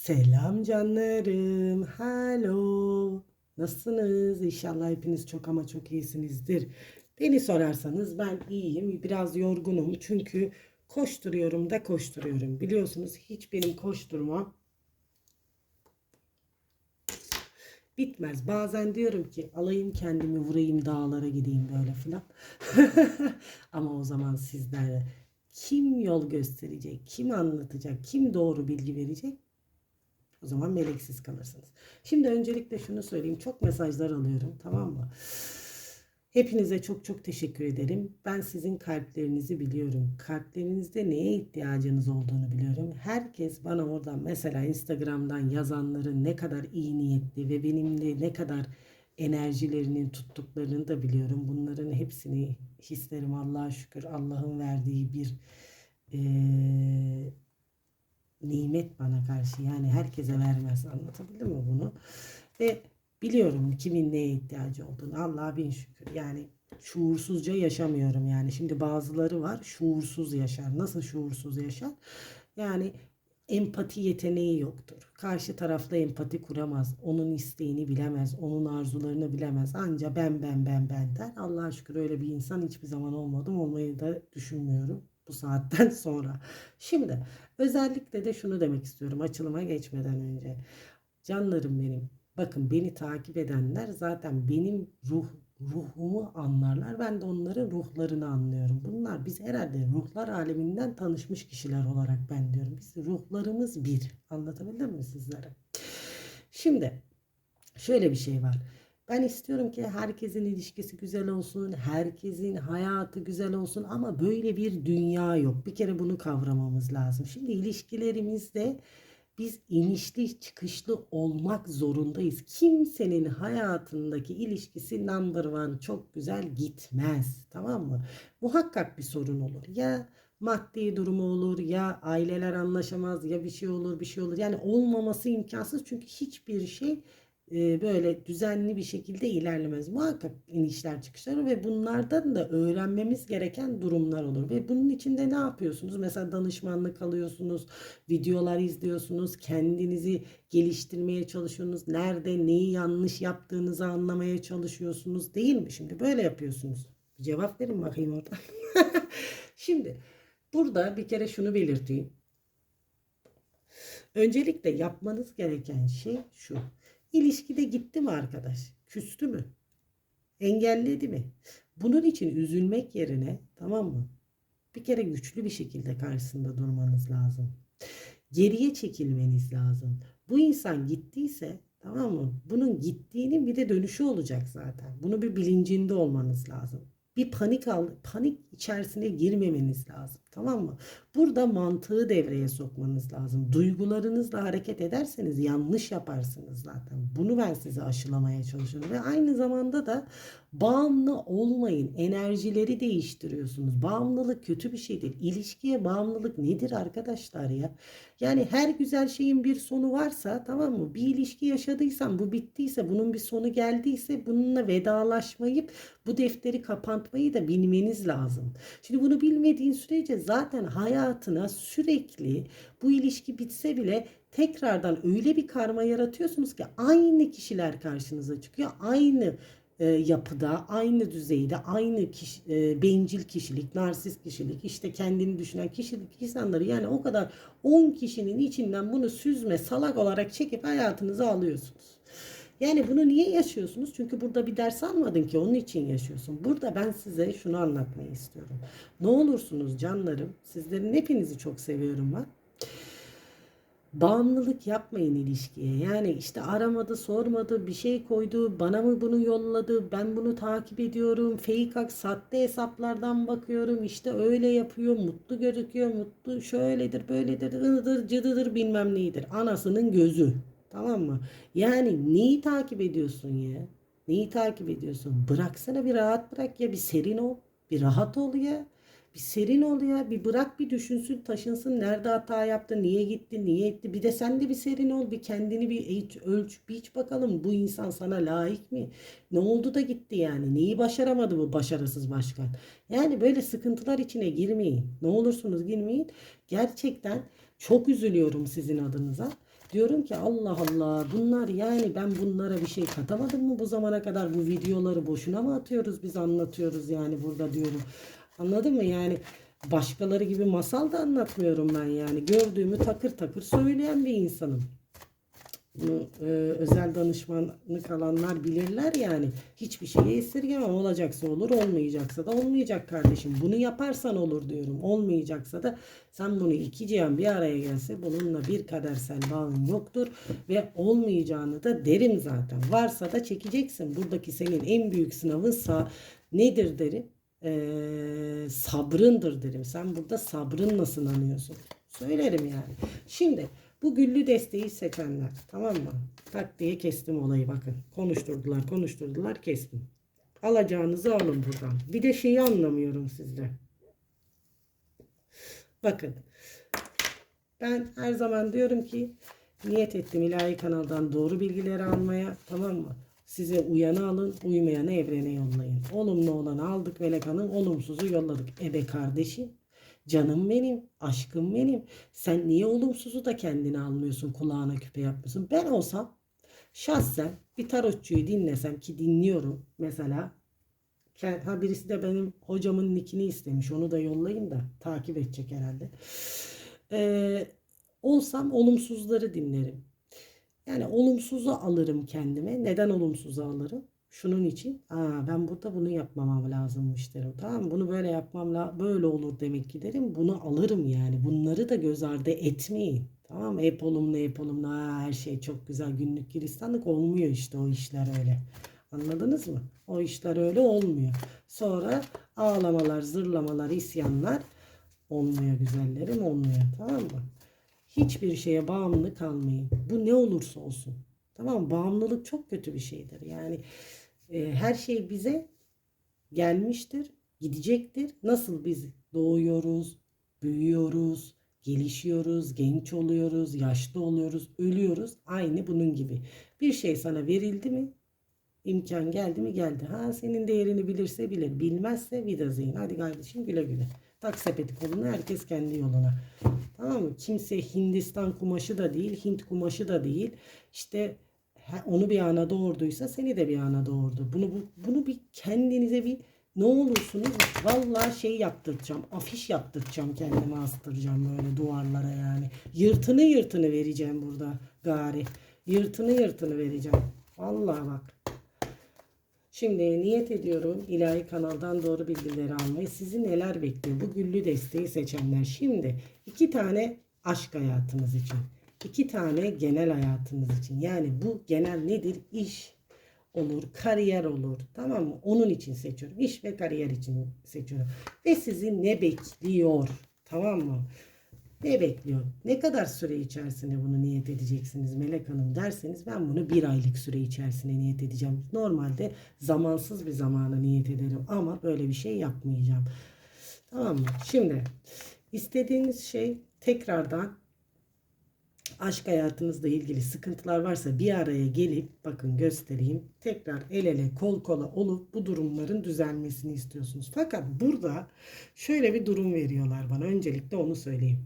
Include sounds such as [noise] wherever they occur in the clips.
Selam canlarım. Hello. Nasılsınız? İnşallah hepiniz çok ama çok iyisinizdir. Beni sorarsanız ben iyiyim. Biraz yorgunum. Çünkü koşturuyorum da koşturuyorum. Biliyorsunuz hiç benim koşturmam bitmez. Bazen diyorum ki alayım kendimi vurayım dağlara gideyim böyle filan. [laughs] Ama o zaman sizlere kim yol gösterecek, kim anlatacak, kim doğru bilgi verecek? O zaman meleksiz kalırsınız. Şimdi öncelikle şunu söyleyeyim. Çok mesajlar alıyorum tamam mı? Hepinize çok çok teşekkür ederim. Ben sizin kalplerinizi biliyorum. Kalplerinizde neye ihtiyacınız olduğunu biliyorum. Herkes bana oradan mesela Instagram'dan yazanların ne kadar iyi niyetli ve benimle ne kadar enerjilerinin tuttuklarını da biliyorum. Bunların hepsini hislerim Allah'a şükür. Allah'ın verdiği bir eee nimet bana karşı yani herkese vermez anlatabildim mi bunu? Ve biliyorum kimin neye ihtiyacı olduğunu Allah'a bin şükür. Yani şuursuzca yaşamıyorum yani. Şimdi bazıları var şuursuz yaşar. Nasıl şuursuz yaşar? Yani empati yeteneği yoktur. Karşı tarafla empati kuramaz onun isteğini bilemez onun arzularını bilemez. Anca ben ben ben ben der Allah'a şükür öyle bir insan hiçbir zaman olmadım olmayı da düşünmüyorum bu saatten [laughs] sonra. Şimdi özellikle de şunu demek istiyorum açılıma geçmeden önce. Canlarım benim. Bakın beni takip edenler zaten benim ruh ruhumu anlarlar. Ben de onların ruhlarını anlıyorum. Bunlar biz herhalde ruhlar aleminden tanışmış kişiler olarak ben diyorum. Biz ruhlarımız bir. Anlatabildim mi sizlere? Şimdi şöyle bir şey var. Ben istiyorum ki herkesin ilişkisi güzel olsun, herkesin hayatı güzel olsun ama böyle bir dünya yok. Bir kere bunu kavramamız lazım. Şimdi ilişkilerimizde biz inişli çıkışlı olmak zorundayız. Kimsenin hayatındaki ilişkisi number one çok güzel gitmez. Tamam mı? Muhakkak bir sorun olur. Ya maddi durumu olur ya aileler anlaşamaz ya bir şey olur bir şey olur. Yani olmaması imkansız çünkü hiçbir şey böyle düzenli bir şekilde ilerlemez. Muhakkak inişler çıkışlar ve bunlardan da öğrenmemiz gereken durumlar olur. Ve bunun içinde ne yapıyorsunuz? Mesela danışmanlık alıyorsunuz, videolar izliyorsunuz, kendinizi geliştirmeye çalışıyorsunuz. Nerede neyi yanlış yaptığınızı anlamaya çalışıyorsunuz değil mi? Şimdi böyle yapıyorsunuz. Cevap verin bakayım oradan. [laughs] Şimdi burada bir kere şunu belirteyim. Öncelikle yapmanız gereken şey şu. İlişkide gitti mi arkadaş? Küstü mü? Engelledi mi? Bunun için üzülmek yerine tamam mı? Bir kere güçlü bir şekilde karşısında durmanız lazım. Geriye çekilmeniz lazım. Bu insan gittiyse tamam mı? Bunun gittiğinin bir de dönüşü olacak zaten. Bunu bir bilincinde olmanız lazım bir panik al, panik içerisine girmemeniz lazım. Tamam mı? Burada mantığı devreye sokmanız lazım. Duygularınızla hareket ederseniz yanlış yaparsınız zaten. Bunu ben size aşılamaya çalışıyorum. Ve aynı zamanda da bağımlı olmayın. Enerjileri değiştiriyorsunuz. Bağımlılık kötü bir şeydir. İlişkiye bağımlılık nedir arkadaşlar ya? Yani her güzel şeyin bir sonu varsa tamam mı? Bir ilişki yaşadıysan bu bittiyse bunun bir sonu geldiyse bununla vedalaşmayıp bu defteri kapatmayı da bilmeniz lazım. Şimdi bunu bilmediğin sürece zaten hayatına sürekli bu ilişki bitse bile tekrardan öyle bir karma yaratıyorsunuz ki aynı kişiler karşınıza çıkıyor. Aynı e, yapıda, aynı düzeyde, aynı kişi, e, bencil kişilik, narsist kişilik, işte kendini düşünen kişilik insanları yani o kadar 10 kişinin içinden bunu süzme, salak olarak çekip hayatınıza alıyorsunuz. Yani bunu niye yaşıyorsunuz? Çünkü burada bir ders almadın ki onun için yaşıyorsun. Burada ben size şunu anlatmayı istiyorum. Ne olursunuz canlarım, sizlerin hepinizi çok seviyorum ben bağımlılık yapmayın ilişkiye. Yani işte aramadı, sormadı, bir şey koydu, bana mı bunu yolladı, ben bunu takip ediyorum, fake ak, sahte hesaplardan bakıyorum, işte öyle yapıyor, mutlu gözüküyor, mutlu şöyledir, böyledir, ıdır, cıdıdır bilmem neydir. Anasının gözü. Tamam mı? Yani neyi takip ediyorsun ya? Neyi takip ediyorsun? Bıraksana bir rahat bırak ya, bir serin ol, bir rahat ol ya. Bir serin ol ya. Bir bırak bir düşünsün taşınsın. Nerede hata yaptı? Niye gitti? Niye etti? Bir de sen de bir serin ol. Bir kendini bir eğit, ölç, biç bakalım. Bu insan sana layık mı? Ne oldu da gitti yani? Neyi başaramadı bu başarısız başkan? Yani böyle sıkıntılar içine girmeyin. Ne olursunuz girmeyin. Gerçekten çok üzülüyorum sizin adınıza. Diyorum ki Allah Allah bunlar yani ben bunlara bir şey katamadım mı bu zamana kadar bu videoları boşuna mı atıyoruz biz anlatıyoruz yani burada diyorum. Anladın mı yani başkaları gibi masal da anlatmıyorum ben yani gördüğümü takır takır söyleyen bir insanım. E, özel danışmanlık alanlar bilirler yani. Hiçbir şeye esirgemem. Olacaksa olur, olmayacaksa da olmayacak kardeşim. Bunu yaparsan olur diyorum. Olmayacaksa da sen bunu iki cihan bir araya gelse bununla bir kadersel bağın yoktur. Ve olmayacağını da derim zaten. Varsa da çekeceksin. Buradaki senin en büyük sınavın sağ nedir derim. Ee, sabrındır derim. Sen burada sabrınla sınanıyorsun. Söylerim yani. Şimdi bu güllü desteği seçenler tamam mı? Tak diye kestim olayı bakın. Konuşturdular konuşturdular kestim. Alacağınızı alın buradan. Bir de şeyi anlamıyorum sizde. Bakın. Ben her zaman diyorum ki niyet ettim ilahi kanaldan doğru bilgileri almaya tamam mı? Size uyanı alın, uymayanı evrene yollayın. Olumlu olanı aldık Melek Hanım, olumsuzu yolladık. Ebe kardeşim, canım benim, aşkım benim. Sen niye olumsuzu da kendine almıyorsun, kulağına küpe yapmıyorsun? Ben olsam şahsen bir tarotçuyu dinlesem ki dinliyorum mesela. Ha birisi de benim hocamın nickini istemiş. Onu da yollayayım da takip edecek herhalde. Ee, olsam olumsuzları dinlerim. Yani olumsuzu alırım kendime. Neden olumsuzu alırım? Şunun için. Aa, ben burada bunu yapmamam lazımmış derim. Tamam? Bunu böyle yapmam böyle olur demek ki derim. Bunu alırım yani. Bunları da göz ardı etmeyin. Tamam mı? Hep olumlu hep olumlu. Aa, her şey çok güzel. Günlük gülistanlık olmuyor işte o işler öyle. Anladınız mı? O işler öyle olmuyor. Sonra ağlamalar, zırlamalar, isyanlar olmuyor güzellerim olmuyor. Tamam mı? Hiçbir şeye bağımlı kalmayın. Bu ne olursa olsun. Tamam mı? Bağımlılık çok kötü bir şeydir. Yani e, her şey bize gelmiştir, gidecektir. Nasıl biz doğuyoruz, büyüyoruz, gelişiyoruz, genç oluyoruz, yaşlı oluyoruz, ölüyoruz. Aynı bunun gibi. Bir şey sana verildi mi? İmkan geldi mi geldi. Ha senin değerini bilirse bilir. Bilmezse vida zeyn. Hadi kardeşim güle güle. Tak sepeti koluna herkes kendi yoluna. Tamam mı? Kimse Hindistan kumaşı da değil, Hint kumaşı da değil. İşte onu bir ana doğurduysa seni de bir ana doğurdu. Bunu bu- bunu bir kendinize bir ne olursunuz vallahi şey yaptıracağım. Afiş yaptıracağım kendime astıracağım böyle duvarlara yani. Yırtını yırtını vereceğim burada gari. Yırtını yırtını vereceğim. Vallahi bak. Şimdi niyet ediyorum ilahi kanaldan doğru bilgileri almayı. Sizi neler bekliyor? Bu güllü desteği seçenler. Şimdi iki tane aşk hayatınız için. İki tane genel hayatınız için. Yani bu genel nedir? İş olur, kariyer olur. Tamam mı? Onun için seçiyorum. İş ve kariyer için seçiyorum. Ve sizi ne bekliyor? Tamam mı? Ne bekliyor? Ne kadar süre içerisinde bunu niyet edeceksiniz Melek Hanım derseniz ben bunu bir aylık süre içerisinde niyet edeceğim. Normalde zamansız bir zamana niyet ederim ama böyle bir şey yapmayacağım. Tamam mı? Şimdi istediğiniz şey tekrardan aşk hayatınızla ilgili sıkıntılar varsa bir araya gelip bakın göstereyim. Tekrar el ele kol kola olup bu durumların düzelmesini istiyorsunuz. Fakat burada şöyle bir durum veriyorlar bana. Öncelikle onu söyleyeyim.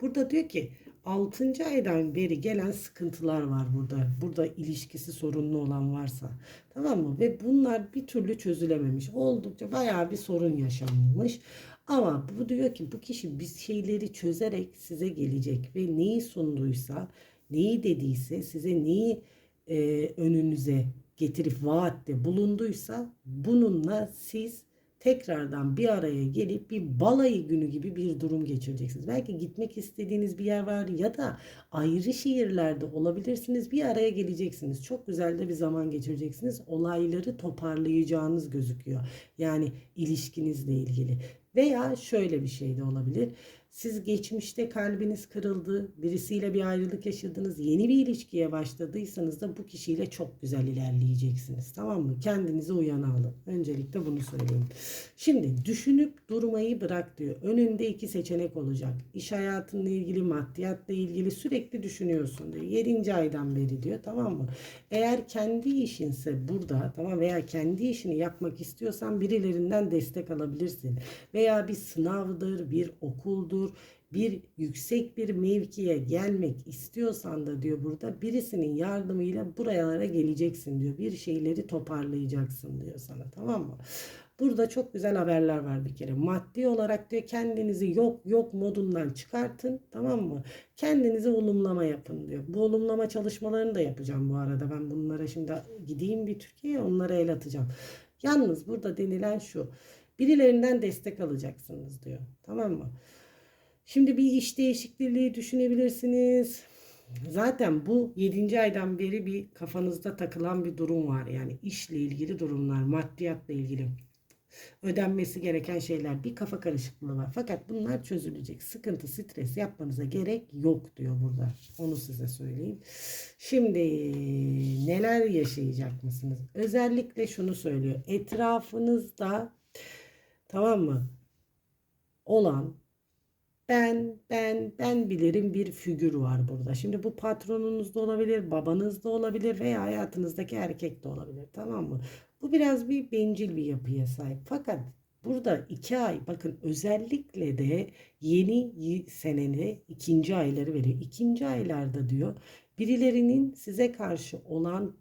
Burada diyor ki 6. aydan beri gelen sıkıntılar var burada. Burada ilişkisi sorunlu olan varsa. Tamam mı? Ve bunlar bir türlü çözülememiş. Oldukça bayağı bir sorun yaşanmış. Ama bu diyor ki bu kişi biz şeyleri çözerek size gelecek ve neyi sunduysa, neyi dediyse, size neyi e, önünüze getirip vaatte bulunduysa bununla siz tekrardan bir araya gelip bir balayı günü gibi bir durum geçireceksiniz. Belki gitmek istediğiniz bir yer var ya da ayrı şehirlerde olabilirsiniz. Bir araya geleceksiniz. Çok güzel de bir zaman geçireceksiniz. Olayları toparlayacağınız gözüküyor. Yani ilişkinizle ilgili. Veya şöyle bir şey de olabilir. Siz geçmişte kalbiniz kırıldı, birisiyle bir ayrılık yaşadınız, yeni bir ilişkiye başladıysanız da bu kişiyle çok güzel ilerleyeceksiniz. Tamam mı? Kendinize uyana alın. Öncelikle bunu söyleyeyim. Şimdi düşünüp durmayı bırak diyor. Önünde iki seçenek olacak. İş hayatınla ilgili, maddiyatla ilgili sürekli düşünüyorsun diyor. 7. aydan beri diyor. Tamam mı? Eğer kendi işinse burada tamam veya kendi işini yapmak istiyorsan birilerinden destek alabilirsin. Veya bir sınavdır, bir okuldur, bir yüksek bir mevkiye gelmek istiyorsan da diyor burada birisinin yardımıyla buralara geleceksin diyor. Bir şeyleri toparlayacaksın diyor sana tamam mı? Burada çok güzel haberler var bir kere. Maddi olarak diyor kendinizi yok yok modundan çıkartın tamam mı? Kendinize olumlama yapın diyor. Bu olumlama çalışmalarını da yapacağım bu arada. Ben bunlara şimdi gideyim bir Türkiye'ye onlara el atacağım. Yalnız burada denilen şu. Birilerinden destek alacaksınız diyor. Tamam mı? Şimdi bir iş değişikliği düşünebilirsiniz. Zaten bu 7. aydan beri bir kafanızda takılan bir durum var. Yani işle ilgili durumlar, maddiyatla ilgili ödenmesi gereken şeyler bir kafa karışıklığı var. Fakat bunlar çözülecek. Sıkıntı, stres yapmanıza gerek yok diyor burada. Onu size söyleyeyim. Şimdi neler yaşayacak mısınız? Özellikle şunu söylüyor. Etrafınızda tamam mı? Olan ben ben ben bilirim bir figür var burada. Şimdi bu patronunuz da olabilir, babanız da olabilir veya hayatınızdaki erkek de olabilir. Tamam mı? Bu biraz bir bencil bir yapıya sahip. Fakat burada iki ay bakın özellikle de yeni seneni ikinci ayları veriyor. İkinci aylarda diyor birilerinin size karşı olan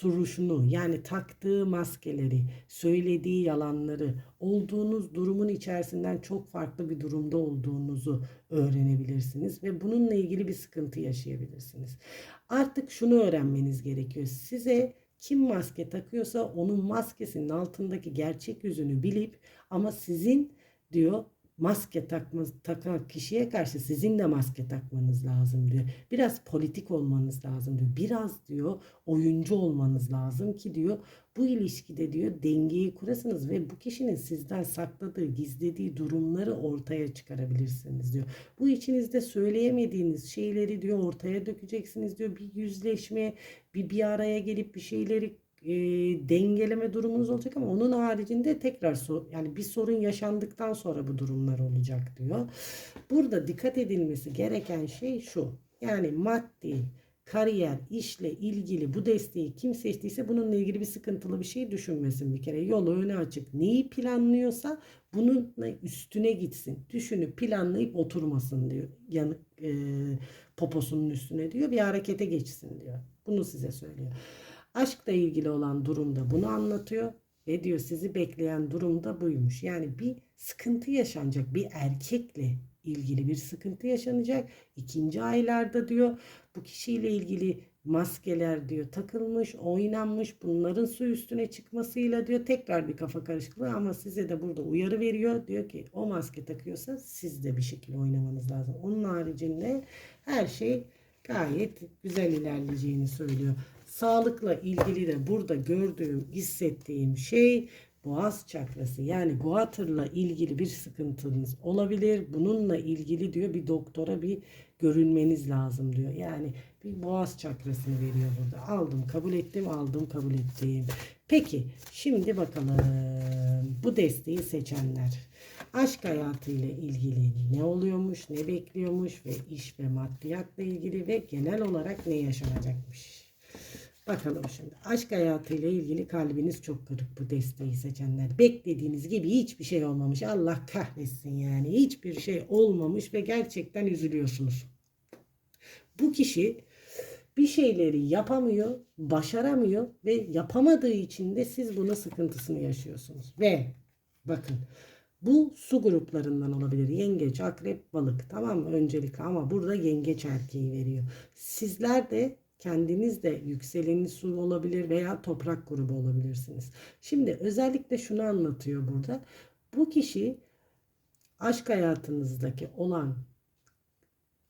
turuşunu yani taktığı maskeleri, söylediği yalanları, olduğunuz durumun içerisinden çok farklı bir durumda olduğunuzu öğrenebilirsiniz ve bununla ilgili bir sıkıntı yaşayabilirsiniz. Artık şunu öğrenmeniz gerekiyor. Size kim maske takıyorsa onun maskesinin altındaki gerçek yüzünü bilip ama sizin diyor maske takmaz, takan kişiye karşı sizin de maske takmanız lazım diyor. Biraz politik olmanız lazım diyor. Biraz diyor oyuncu olmanız lazım ki diyor bu ilişkide diyor dengeyi kurasınız ve bu kişinin sizden sakladığı, gizlediği durumları ortaya çıkarabilirsiniz diyor. Bu içinizde söyleyemediğiniz şeyleri diyor ortaya dökeceksiniz diyor. Bir yüzleşme, bir bir araya gelip bir şeyleri e, dengeleme durumunuz olacak ama onun haricinde tekrar so yani bir sorun yaşandıktan sonra bu durumlar olacak diyor. Burada dikkat edilmesi gereken şey şu. Yani maddi, kariyer, işle ilgili bu desteği kim seçtiyse bununla ilgili bir sıkıntılı bir şey düşünmesin bir kere. Yolu öne açık. Neyi planlıyorsa bununla üstüne gitsin. Düşünüp planlayıp oturmasın diyor. Yanık e, poposunun üstüne diyor. Bir harekete geçsin diyor. Bunu size söylüyor. Aşkla ilgili olan durumda bunu anlatıyor ve diyor sizi bekleyen durumda buymuş. Yani bir sıkıntı yaşanacak bir erkekle ilgili bir sıkıntı yaşanacak. İkinci aylarda diyor bu kişiyle ilgili maskeler diyor takılmış, oynanmış. Bunların su üstüne çıkmasıyla diyor tekrar bir kafa karışıklığı ama size de burada uyarı veriyor. Diyor ki o maske takıyorsa siz de bir şekilde oynamanız lazım. Onun haricinde her şey gayet güzel ilerleyeceğini söylüyor. Sağlıkla ilgili de burada gördüğüm, hissettiğim şey boğaz çakrası. Yani guatırla ilgili bir sıkıntınız olabilir. Bununla ilgili diyor bir doktora bir görünmeniz lazım diyor. Yani bir boğaz çakrasını veriyor burada. Aldım, kabul ettim, aldım, kabul ettim. Peki, şimdi bakalım bu desteği seçenler aşk hayatıyla ilgili ne oluyormuş, ne bekliyormuş ve iş ve maddiyatla ilgili ve genel olarak ne yaşanacakmış. Bakalım şimdi. Aşk hayatıyla ilgili kalbiniz çok kırık bu desteği seçenler. Beklediğiniz gibi hiçbir şey olmamış. Allah kahretsin yani. Hiçbir şey olmamış ve gerçekten üzülüyorsunuz. Bu kişi bir şeyleri yapamıyor, başaramıyor ve yapamadığı için de siz bunun sıkıntısını yaşıyorsunuz. Ve bakın bu su gruplarından olabilir. Yengeç, akrep, balık. Tamam mı? Öncelikle ama burada yengeç erkeği veriyor. Sizler de kendiniz de yükseleni su olabilir veya toprak grubu olabilirsiniz. Şimdi özellikle şunu anlatıyor burada. Bu kişi aşk hayatınızdaki olan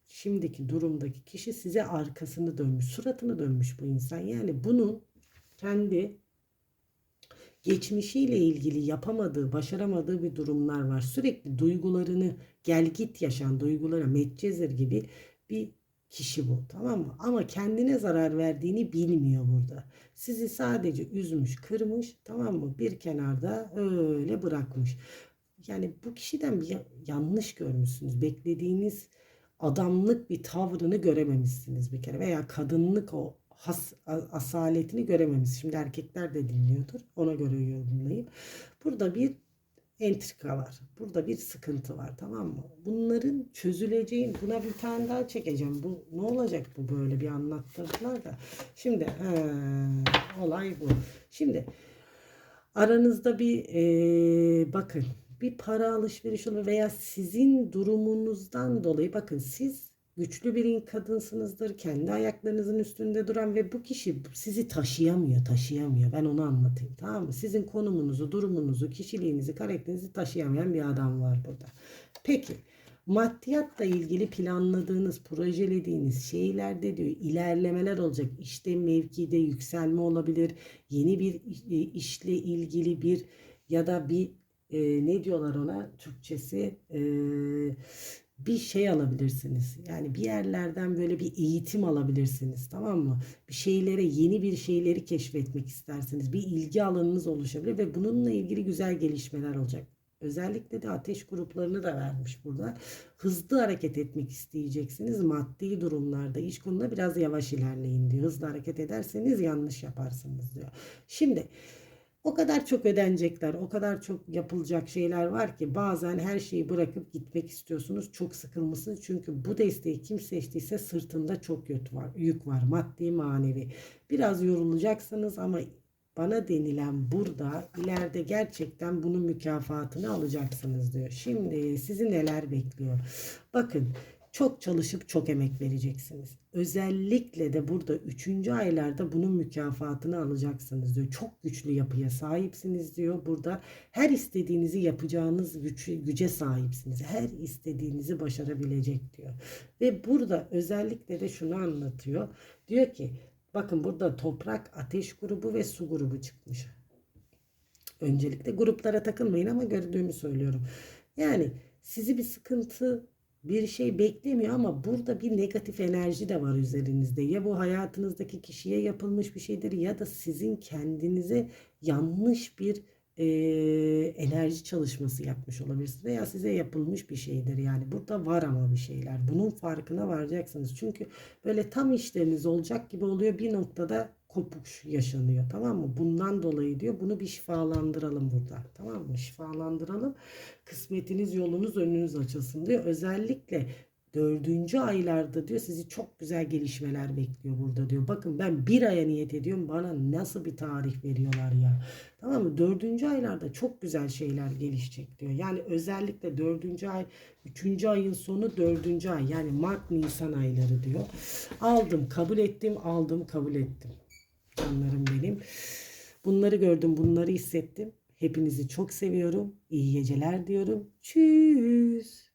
şimdiki durumdaki kişi size arkasını dönmüş, suratını dönmüş bu insan. Yani bunun kendi geçmişiyle ilgili yapamadığı, başaramadığı bir durumlar var. Sürekli duygularını gel git yaşayan duygulara Medcezir gibi bir kişi bu tamam mı? Ama kendine zarar verdiğini bilmiyor burada. Sizi sadece üzmüş, kırmış tamam mı? Bir kenarda öyle bırakmış. Yani bu kişiden bir yanlış görmüşsünüz. Beklediğiniz adamlık bir tavrını görememişsiniz bir kere veya kadınlık o has, asaletini görememişsiniz. Şimdi erkekler de dinliyordur. Ona göre yorumlayayım. Burada bir entrika var. Burada bir sıkıntı var tamam mı? Bunların çözüleceğin buna bir tane daha çekeceğim. Bu ne olacak bu böyle bir anlattırdılar da. Şimdi he, olay bu. Şimdi aranızda bir eee, bakın bir para alışveriş olur veya sizin durumunuzdan dolayı bakın siz güçlü bir kadınsınızdır. Kendi ayaklarınızın üstünde duran ve bu kişi sizi taşıyamıyor, taşıyamıyor. Ben onu anlatayım tamam mı? Sizin konumunuzu, durumunuzu, kişiliğinizi, karakterinizi taşıyamayan bir adam var burada. Peki maddiyatla ilgili planladığınız, projelediğiniz şeylerde diyor ilerlemeler olacak. İşte mevkide yükselme olabilir. Yeni bir e, işle ilgili bir ya da bir e, ne diyorlar ona Türkçesi e, bir şey alabilirsiniz. Yani bir yerlerden böyle bir eğitim alabilirsiniz. Tamam mı? Bir şeylere, yeni bir şeyleri keşfetmek istersiniz. Bir ilgi alanınız oluşabilir ve bununla ilgili güzel gelişmeler olacak. Özellikle de ateş gruplarını da vermiş burada. Hızlı hareket etmek isteyeceksiniz. Maddi durumlarda, iş konuda biraz yavaş ilerleyin diyor. Hızlı hareket ederseniz yanlış yaparsınız diyor. Şimdi o kadar çok ödenecekler, o kadar çok yapılacak şeyler var ki bazen her şeyi bırakıp gitmek istiyorsunuz. Çok sıkılmışsınız. Çünkü bu desteği kim seçtiyse sırtında çok yük var, yük var. Maddi, manevi. Biraz yorulacaksınız ama bana denilen burada ileride gerçekten bunun mükafatını alacaksınız diyor. Şimdi sizi neler bekliyor? Bakın çok çalışıp çok emek vereceksiniz. Özellikle de burada 3. aylarda bunun mükafatını alacaksınız diyor. Çok güçlü yapıya sahipsiniz diyor. Burada her istediğinizi yapacağınız güç, güce sahipsiniz. Her istediğinizi başarabilecek diyor. Ve burada özellikle de şunu anlatıyor. Diyor ki bakın burada toprak, ateş grubu ve su grubu çıkmış. Öncelikle gruplara takılmayın ama gördüğümü söylüyorum. Yani sizi bir sıkıntı bir şey beklemiyor ama burada bir negatif enerji de var üzerinizde. Ya bu hayatınızdaki kişiye yapılmış bir şeydir ya da sizin kendinize yanlış bir e, enerji çalışması yapmış olabilirsiniz veya size yapılmış bir şeydir. Yani burada var ama bir şeyler. Bunun farkına varacaksınız. Çünkü böyle tam işleriniz olacak gibi oluyor bir noktada kopuk yaşanıyor. Tamam mı? Bundan dolayı diyor bunu bir şifalandıralım burada. Tamam mı? Şifalandıralım. Kısmetiniz yolunuz önünüz açılsın diyor. Özellikle dördüncü aylarda diyor sizi çok güzel gelişmeler bekliyor burada diyor. Bakın ben bir aya niyet ediyorum bana nasıl bir tarih veriyorlar ya. Tamam mı? Dördüncü aylarda çok güzel şeyler gelişecek diyor. Yani özellikle dördüncü ay, üçüncü ayın sonu dördüncü ay yani Mart Nisan ayları diyor. Aldım kabul ettim aldım kabul ettim. Canlarım benim. Bunları gördüm bunları hissettim. Hepinizi çok seviyorum. İyi geceler diyorum. Tschüss.